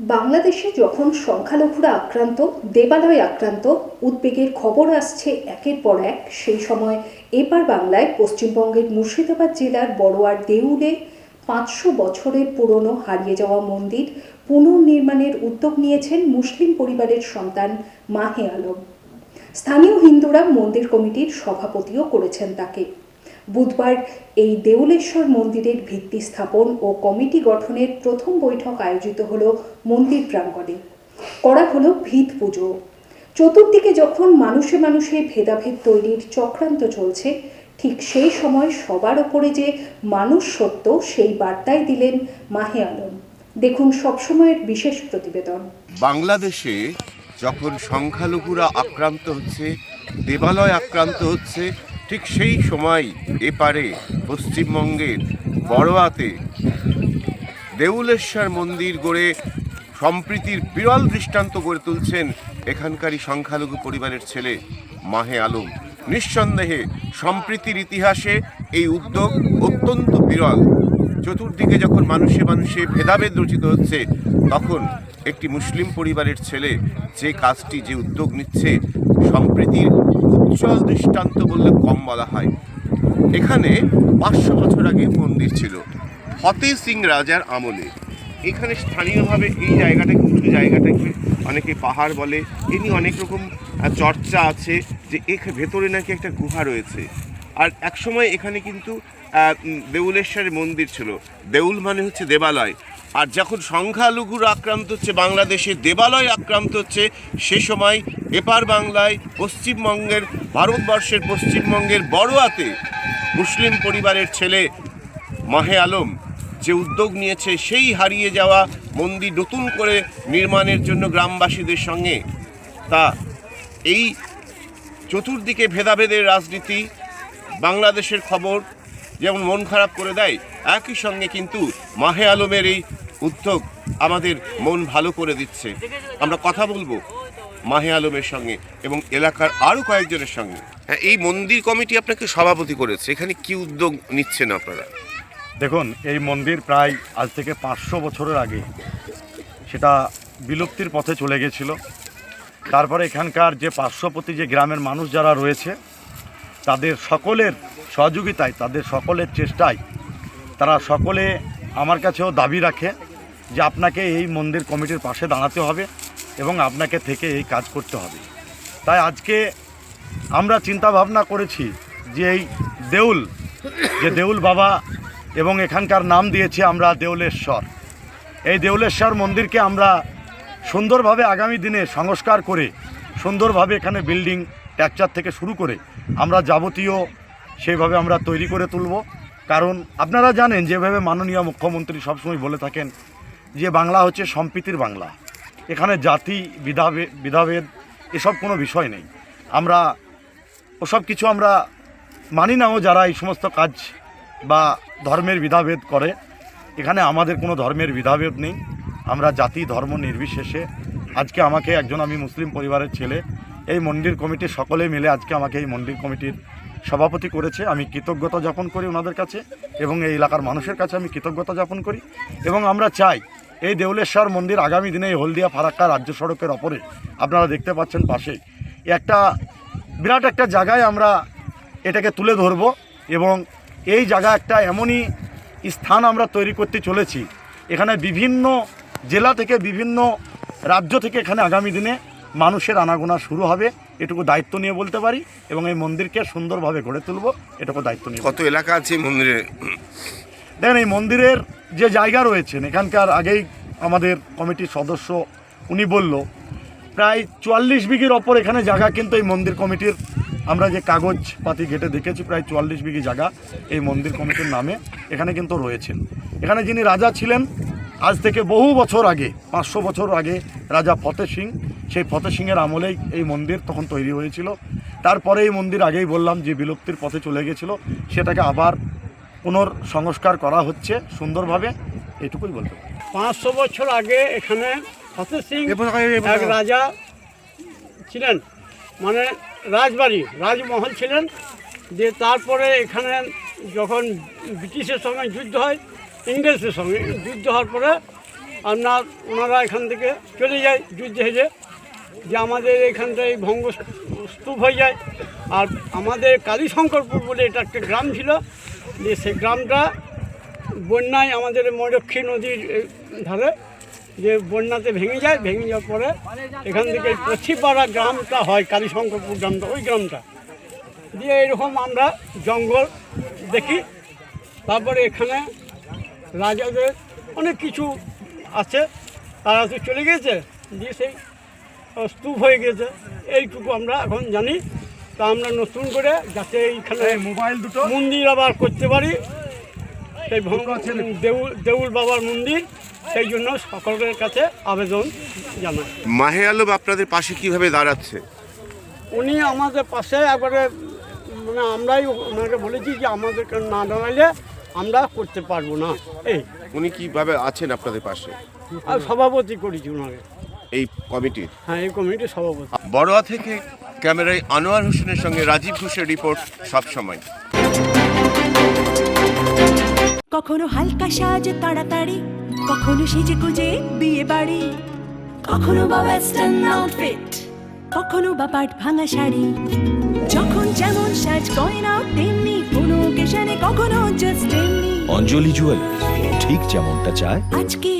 বাংলাদেশে যখন সংখ্যালঘুরা আক্রান্ত, দেবালয় আক্রান্ত, উদ্বেগের খবর আসছে একের পর এক, সেই সময় এপার বাংলায় পশ্চিমবঙ্গের মুর্শিদাবাদ জেলার বড়োয়ার দেউলে পাঁচশো বছরের পুরনো হারিয়ে যাওয়া মন্দির পুনর্নির্মাণের উদ্যোগ নিয়েছেন মুসলিম পরিবারের সন্তান মাহে আলম। স্থানীয় হিন্দুরা মন্দির কমিটির সভাপতিও করেছেন তাকে। বুধবার এই দেউলেশ্বর মন্দিরের ভিত্তি স্থাপন ও কমিটি গঠনের প্রথম বৈঠক আয়োজিত হলো মন্দির প্রাঙ্গণে। করা হলো ভিত পুজো। চতুর্দিকে যখন মানুষে মানুষে ভেদাভেদ তৈরির চক্রান্ত চলছে, ঠিক সেই সময় সবার ওপরে যে মানুষ সত্য, সেই বার্তায় দিলেন মাহে আলম। দেখুন সবসময়ের বিশেষ প্রতিবেদন। বাংলাদেশে যখন সংখ্যালঘুরা আক্রান্ত হচ্ছে, দেবালয় আক্রান্ত হচ্ছে ঠিক সেই সময় এপারে পশ্চিমবঙ্গের বড়োয়াতে দেউলেশ্বর মন্দির গড়ে সম্প্রীতির বিরল দৃষ্টান্ত গড়ে তুলছেন এখানকারই সংখ্যালঘু পরিবারের ছেলে মাহে আলম। নিঃসন্দেহে সম্প্রীতির ইতিহাসে এই উদ্যোগ অত্যন্ত বিরল। চতুর্দিকে যখন মানুষে মানুষে ভেদাভেদ রচিত হচ্ছে, তখন একটি মুসলিম পরিবারের ছেলে যে কাজটি, যে উদ্যোগ নিচ্ছে, সম্প্রীতির উজ্জ্বল দৃষ্টান্ত বললে কম বলা হয়। এখানে পাঁচশো বছর আগে মন্দির ছিল। ফতেহ সিং রাজার আমলে। এখানে স্থানীয়ভাবে এই জায়গাটাকে, উঁচু জায়গাটাকে অনেকে পাহাড় বলে। এ নিয়ে অনেক রকম চর্চা আছে যে এখ, ভেতরে নাকি একটা গুহা রয়েছে। আর একসময় এখানে কিন্তু দেউলেশ্বরের মন্দির ছিল। দেউল মানে হচ্ছে দেবালয়। আর যখন সংখ্যালঘুর আক্রান্ত হচ্ছে, বাংলাদেশে দেবালয় আক্রান্ত হচ্ছে, সে সময় এপার বাংলায়, পশ্চিমবঙ্গের, ভারতবর্ষের পশ্চিমবঙ্গের বড়োয়াতে মুসলিম পরিবারের ছেলে মাহে আলম যে উদ্যোগ নিয়েছে, সেই হারিয়ে যাওয়া মন্দির নতুন করে নির্মাণের জন্য গ্রামবাসীদের সঙ্গে তা এই চতুর্দিকে ভেদাভেদের রাজনীতি, বাংলাদেশের খবর যেমন মন খারাপ করে দেয় একই সঙ্গে কিন্তু মাহে আলমের এই উদ্যোগ আমাদের মন ভালো করে দিচ্ছে। আমরা কথা বলব মাহে আলমের সঙ্গে এবং এলাকার আরও কয়েকজনের সঙ্গে। হ্যাঁ এই মন্দির কমিটি আপনাকে সভাপতি করেছে। এখানে কি উদ্যোগ নিচ্ছেন আপনারা? দেখুন এই মন্দির প্রায় আজ থেকে পাঁচশো বছরের আগে সেটা বিলুপ্তির পথে চলে গেছিল। তারপরে এখানকার যে পার্শ্বপতি যে গ্রামের মানুষ যারা রয়েছে তাদের সকলের সহযোগিতায়, তাদের সকলের চেষ্টায়, তারা সকলে আমার কাছেও দাবি রাখে যে আপনাকে এই মন্দির কমিটির পাশে দাঁড়াতে হবে এবং আপনাকে থেকে এই কাজ করতে হবে। তাই আজকে আমরা চিন্তা ভাবনা করেছি যে এই দেউল, যে দেউল বাবা এবং এখানকার নাম দিয়েছি আমরা দেউলেশ্বর। এই দেউলেশ্বর মন্দিরকে আমরা সুন্দরভাবে আগামী দিনে সংস্কার করে সুন্দরভাবে এখানে বিল্ডিং ট্যাকচার থেকে শুরু করে আমরা যাবতীয় সেইভাবে আমরা তৈরি করে তুলব। কারণ আপনারা জানেন, যেভাবে মাননীয় মুখ্যমন্ত্রী সবসময় বলে থাকেন যে বাংলা হচ্ছে সম্প্রীতির বাংলা। এখানে জাতি বিধাভেদ বিধাভেদ, এসব কোনো বিষয় নেই। আমরা ওসব কিছু আমরা মানি নাও যারা এই সমস্ত কাজ বা ধর্মের বিধাভেদ করে। এখানে আমাদের কোনো ধর্মের বিধাভেদ নেই। আমরা জাতি, ধর্ম নির্বিশেষে। আজকে আমাকে একজন আমি মুসলিম পরিবারের ছেলে এই মন্দির কমিটির সকলে মিলে আজকে আমাকে এই মন্দির কমিটির সভাপতি করেছে। আমি কৃতজ্ঞতা যাপন করি ওনাদের কাছে এবং এই এলাকার মানুষের কাছে আমি কৃতজ্ঞতা যাপন করি এবং আমরা চাই এই দেউলেশ্বর মন্দির আগামী দিনে এই হলদিয়া ফারাক্কা রাজ্য সড়কের ওপরে, আপনারা দেখতে পাচ্ছেন পাশে, একটা বিরাট একটা জায়গায় আমরা এটাকে তুলে ধরব এবং এই জায়গা একটা এমনই স্থান আমরা তৈরি করতে চলেছি। এখানে বিভিন্ন জেলা থেকে বিভিন্ন রাজ্য থেকে এখানে আগামী দিনে মানুষের আনাগোনা শুরু হবে এটুকু দায়িত্ব নিয়ে বলতে পারি এবং এই মন্দিরকে সুন্দরভাবে গড়ে তুলব এটুকু দায়িত্ব নিয়ে কত এলাকা আছে মন্দিরে? দেখেন এই মন্দিরের যে জায়গা রয়েছেন এখানকার আগেই আমাদের কমিটির সদস্য উনি বলল প্রায় চুয়াল্লিশ বিঘির ওপর এখানে জায়গা কিন্তু এই মন্দির কমিটির আমরা যে কাগজ পাতি ঘেটে দেখেছি প্রায় চুয়াল্লিশ বিঘি জায়গা এই মন্দির কমিটির নামে এখানে কিন্তু রয়েছেন। এখানে যিনি রাজা ছিলেন আজ থেকে বহু বছর আগে পাঁচশো বছর আগে রাজা ফতেহ সিং সেই ফতে সিংয়ের আমলেই এই মন্দির তখন তৈরি হয়েছিল। তারপরে এই মন্দির আগেই বললাম যে বিলুপ্তির পথে চলে গেছিল সেটাকে আবার পুনর সংস্কার করা হচ্ছে সুন্দরভাবে। এটুকুই বলতে পাঁচশো বছর আগে এখানে ফতেহ সিং এক রাজা ছিলেন মানে রাজবাড়ি রাজমহল ছিলেন। যে তারপরে এখানে যখন ব্রিটিশের সঙ্গে যুদ্ধ হয় ইংরেজদের সঙ্গে যুদ্ধ হওয়ার পরে আপনার ওনারা এখান থেকে চলে যায় যুদ্ধে হেরে যে আমাদের এখানটায় ভঙ্গ স্তূপ হয়ে যায়। আর আমাদের কালীশঙ্করপুর বলে এটা একটা গ্রাম ছিল। যে সেই গ্রামটা বন্যায় আমাদের ময়ূরক্ষী নদীর ধারে যে বন্যাতে ভেঙে যায়, ভেঙে যাওয়ার পরে এখান থেকে পশ্চিমপাড়া গ্রামটা হয়, কালীশঙ্করপুর গ্রামটা, ওই গ্রামটা। দিয়ে এরকম আমরা জঙ্গল দেখি। তারপরে এখানে রাজাদের অনেক কিছু আছে। তারা তো চলে গেছে দিয়ে সেই স্তূপ হয়ে গেছে। এইটুকু আমরা এখন জানি। তা আমরা নতুন করে যাতে এইখানে মোবাইল দুটো। মন্দির আবার করতে পারি। সেই ভঙ্গ দেউল দেউল বাবার মন্দির। সেই জন্য সকলের কাছে আবেদন জানাই। মাহে আলম আপনাদের পাশে কীভাবে দাঁড়াচ্ছে? উনি আমাদের পাশে একবারে মানে আমরাই ওনাকে বলেছি যে আমাদের না দাঁড়াইলে আমরা করতে পারব না। এই। উনি কীভাবে আছেন আপনাদের পাশে? আর সভাপতি করেছি ওনাকে। এই কমিটির হ্যাঁ এই কমিটির সভাপতি। বড়োয়া থেকে ক্যামেরায় আনোয়ার হোসেনের সঙ্গে রাজীব ঘোষের রিপোর্ট সবসময়। কখনো হালকা সাজ তাড়াতাড়ি কখনো সেজে গুজে বিয়ে বাড়ি। কখনো বা ওয়েস্টার্ন আউটফিট কখনো বা পাট ভাঙা শাড়ি। যখন যেমন সাজ গয়না তেমনি কোনো কেশানে কখনো জাস্ট তেমনি। অঞ্জলি জুয়েলার্স ঠিক যেমনটা চায়। আজকে